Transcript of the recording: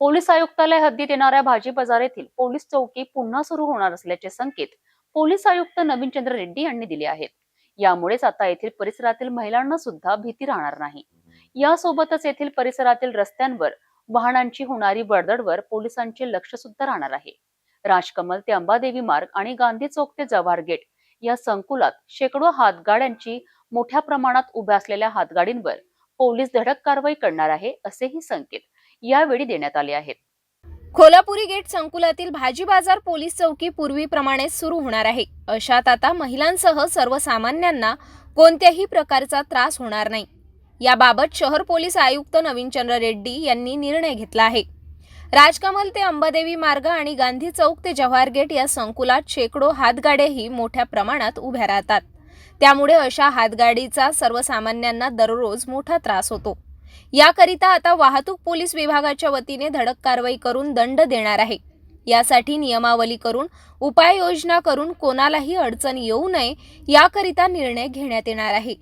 Police आयुक्तालय हद्दीत येणाऱ्या भाजी बाजार येथील पोलीस चौकी पुन्हा सुरू होणार असल्याचे संकेत पोलीस आयुक्त नवीन चंद्र रेड्डी यांनी दिले आहेत. यामुळेच आता येथील परिसरातील महिलांना सुद्धा भीती राहणार नाही. यासोबतच येथील परिसरातील रस्त्यांवर वाहनांची होणारी वर्दळवर पोलिसांचे लक्ष सुद्धा राहणार आहे. राजकमल ते अंबादेवी मार्ग आणि गांधी चौक ते जव्हार गेट या संकुलात शेकडो हातगाड्यांची मोठ्या प्रमाणात उभ्या असलेल्या हातगाडींवर पोलीस धडक कारवाई करणार आहे असेही संकेत यावेळी देण्यात आले आहेत. कोल्हापुरी गेट संकुलातील भाजी बाजार पोलीस चौकी पूर्वीप्रमाणे सुरू होणार आहे. अशात आता महिलांसह सर्वसामान्यांना कोणत्याही प्रकारचा त्रास होणार नाही. याबाबत शहर पोलीस आयुक्त नवीनचंद्र रेड्डी यांनी निर्णय घेतला आहे. राजकमल ते अंबादेवी मार्ग आणि गांधी चौक ते जव्हार गेट या संकुलात शेकडो हातगाड्याही मोठ्या प्रमाणात उभ्या राहतात. त्यामुळे अशा हातगाडीचा सर्वसामान्यांना दररोज मोठा त्रास होतो. याकरिता आता वाहतूक पोलीस विभागाच्या वतीने धडक कारवाई करून दंड देणार आहे. यासाठी नियमावली करून उपाययोजना करून कोणालाही अडचण येऊ नये याकरिता निर्णय घेण्यात येणार आहे.